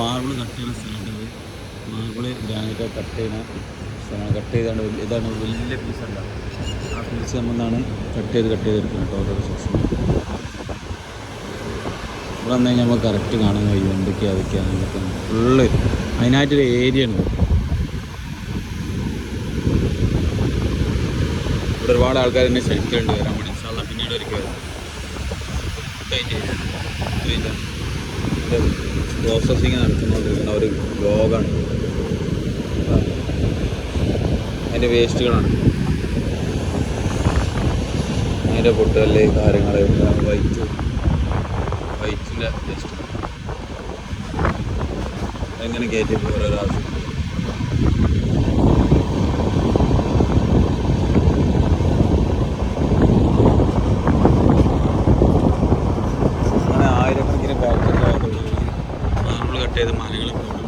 Marble cut ചെയ്യുന്ന സ്ഥലമുണ്ട് marble granite cut ചെയ്യുന്ന സ്ഥലമാണ് കട്ട് ചെയ്താണ് ഇതാണ് വലിയ പീസ് ഉണ്ടാവും ആ പീസ് നമ്മളാണ് കട്ട് ചെയ്ത് കട്ട് ചെയ്തെടുക്കുന്നത് കേട്ടോ ഓരോ സെക്ഷൻ ഇവിടെ വന്നു കഴിഞ്ഞാൽ നമുക്ക് കറക്റ്റ് കാണാൻ കഴിയും എന്തൊക്കെയാണ് അതൊക്കെയാണ് നമുക്ക് ഫുള്ള് അതിനായിട്ടൊരു ഏരിയ ഉണ്ട്. ഇവിടെ ഒരുപാട് ആൾക്കാർ എന്നെ ക്ഷണിക്കുന്നുണ്ട് വരാൻ വേണ്ടി. പിന്നീട് ഒരിക്കൽ വരാം പ്രോസസ്സിങ് നടത്തുന്നുകൊണ്ടിരിക്കുന്ന ഒരു ബ്ലോഗാണ് അതിന്റെ വേസ്റ്റുകളാണ് അതിന്റെ പൊട്ടൽ കാര്യങ്ങൾ വൈറ്റ് വൈറ്റിന്റെ വേസ്റ്റ് എങ്ങനെ കയറ്റി പോകാൻ ആവശ്യം അങ്ങനെ ആയിരക്കണക്കിന്